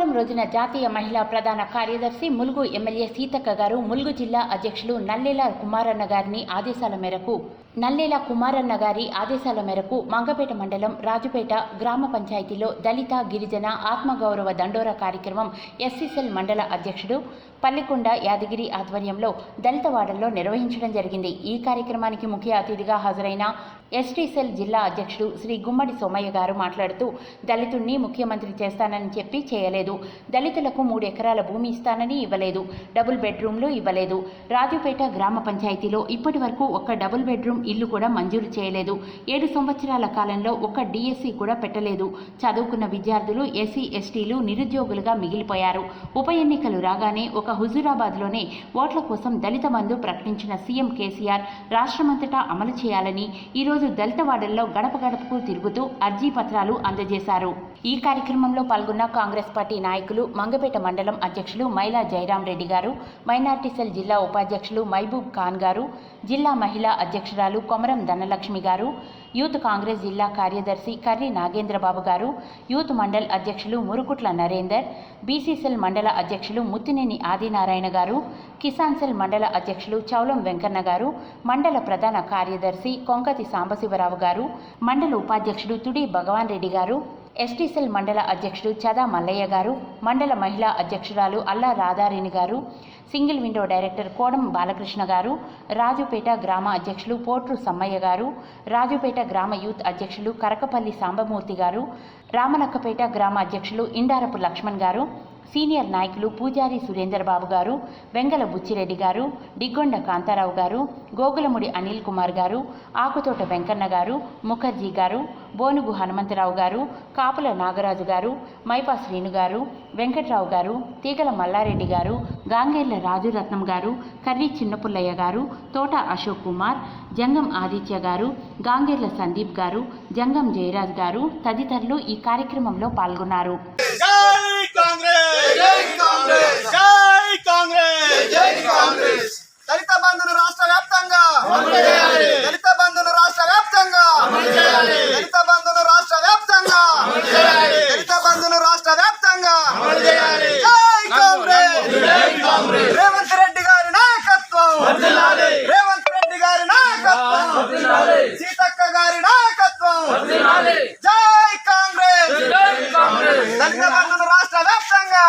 సోమవారం రోజున జాతీయ మహిళా ప్రధాన కార్యదర్శి ములుగు ఎమ్మెల్యే సీతక్క గారు ములుగు జిల్లా అధ్యక్షులు నల్లేల కుమారన్న గారిని ఆదేశాల మేరకు నల్లేల కుమారన్న గారి ఆదేశాల మేరకు మంగపేట మండలం రాజుపేట గ్రామ పంచాయతీలో దళిత గిరిజన ఆత్మగౌరవ దండోరా కార్యక్రమం ఎస్సీసెల్ మండల అధ్యక్షుడు పల్లికొండ యాదగిరి ఆధ్వర్యంలో దళిత వాడల్లో నిర్వహించడం జరిగింది. ఈ కార్యక్రమానికి ముఖ్య అతిథిగా హాజరైన ఎస్టీసెల్ జిల్లా అధ్యక్షుడు శ్రీ గుమ్మడి సోమయ్య గారు మాట్లాడుతూ దళితుణ్ణి ముఖ్యమంత్రి చేస్తానని చెప్పి చేయలేదు. దళితులకు మూడు ఎకరాల భూమి ఇస్తానని ఇవ్వలేదు. డబుల్ బెడ్రూమ్లు ఇవ్వలేదు. రాజుపేట గ్రామ పంచాయతీలో ఇప్పటి వరకు ఒక్క డబుల్ బెడ్రూమ్ ఇల్లు కూడా మంజూరు చేయలేదు. ఏడు సంవత్సరాల కాలంలో ఒక్క డిఎస్సి కూడా పెట్టలేదు. చదువుకున్న విద్యార్థులు ఎస్సీ ఎస్టీలు నిరుద్యోగులుగా మిగిలిపోయారు. ఉప ఎన్నికలు రాగానే ఒక హుజూరాబాద్లోనే ఓట్ల కోసం దళిత బంధు ప్రకటించిన సీఎం కేసీఆర్ రాష్ట్రమంతటా అమలు చేయాలని ఈరోజు దళిత వాడల్లో గడప గడపకు తిరుగుతూ అర్జీ పత్రాలు అందజేశారు. ఈ కార్యక్రమంలో పాల్గొన్న కాంగ్రెస్ పార్టీ నాయకులు మంగపేట మండలం అధ్యక్షులు మైలా జయరాం రెడ్డి గారు మైనార్టీ సెల్ జిల్లా ఉపాధ్యక్షులు మైబూబ్ ఖాన్ గారు జిల్లా మహిళా అధ్యక్షురాలు కొమరం ధనలక్ష్మి గారు యూత్ కాంగ్రెస్ జిల్లా కార్యదర్శి కర్రి నాగేంద్రబాబు గారు యూత్ మండల్ అధ్యక్షులు మురుకుట్ల నరేందర్ బీసీసెల్ మండల అధ్యక్షులు ముత్తినేని ఆదినారాయణ గారు కిసాన్ సెల్ మండల అధ్యక్షులు చౌలం వెంకన్న గారు మండల ప్రధాన కార్యదర్శి కొంకతి సాంబశివరావు గారు మండల ఉపాధ్యక్షుడు తుడి భగవాన్ రెడ్డి గారు ఎస్టీసెల్ మండల అధ్యక్షుడు చదా మల్లయ్య గారు మండల మహిళా అధ్యక్షురాలు అల్లా రాధారిణి గారు single window director Kodam Balakrishna గారు రాజుపేట గ్రామ అధ్యక్షులు పోట్రు సమ్మయ్య గారు రాజుపేట గ్రామ యూత్ అధ్యక్షులు కరకపల్లి సాంబమూర్తి గారు రామనక్కపేట గ్రామ అధ్యక్షులు ఇండారపు లక్ష్మణ్ గారు సీనియర్ నాయకులు పూజారి సురేందర్ బాబు గారు వెంగల బుచ్చిరెడ్డి గారు డిగ్గొండ కాంతారావు గారు గోగులముడి అనిల్ కుమార్ గారు ఆకుతోట వెంకన్న గారు ముఖర్జీ గారు బోనుగు హనుమంతరావు గారు కాపుల నాగరాజు గారు మైపా శ్రీను గారు వెంకట్రావు గారు తీగల మల్లారెడ్డి గారు గాంగేర్ల రాజురత్నం గారు కర్రీ చిన్నపుల్లయ్య గారు తోట అశోక్ కుమార్ జంగం ఆదిత్య గారు గాంగేర్ల సందీప్ గారు జంగం జయరాజ్ గారు తదితరులు ఈ కార్యక్రమంలో పాల్గొన్నారు జై కాంగ్రెస్ జై కాంగ్రెస్ జై కాంగ్రెస్ జై కాంగ్రెస్ దళిత బంధును రాష్ట్ర వ్యాప్తంగా అమలు చేయాలి. దళిత బంధును రాష్ట్ర వ్యాప్తంగా అమలు చేయాలి. దళిత బంధును రాష్ట్ర వ్యాప్తంగా అమలు చేయాలి. దళిత బంధును రాష్ట్ర వ్యాప్తంగా అమలు చేయాలి. జై కాంగ్రెస్ జై కాంగ్రెస్ రేవంత్ రెడ్డి గారి నాయకత్వం వర్ధిల్లాలి. రేవంత్ రెడ్డి గారి నాయకత్వం వర్ధిల్లాలి. సీతక్క గారి నాయకత్వం వర్ధిల్లాలి. జై కాంగ్రెస్. జై కాంగ్రెస్. దళిత బంధును రాష్ట్ర వ్యాప్తంగా.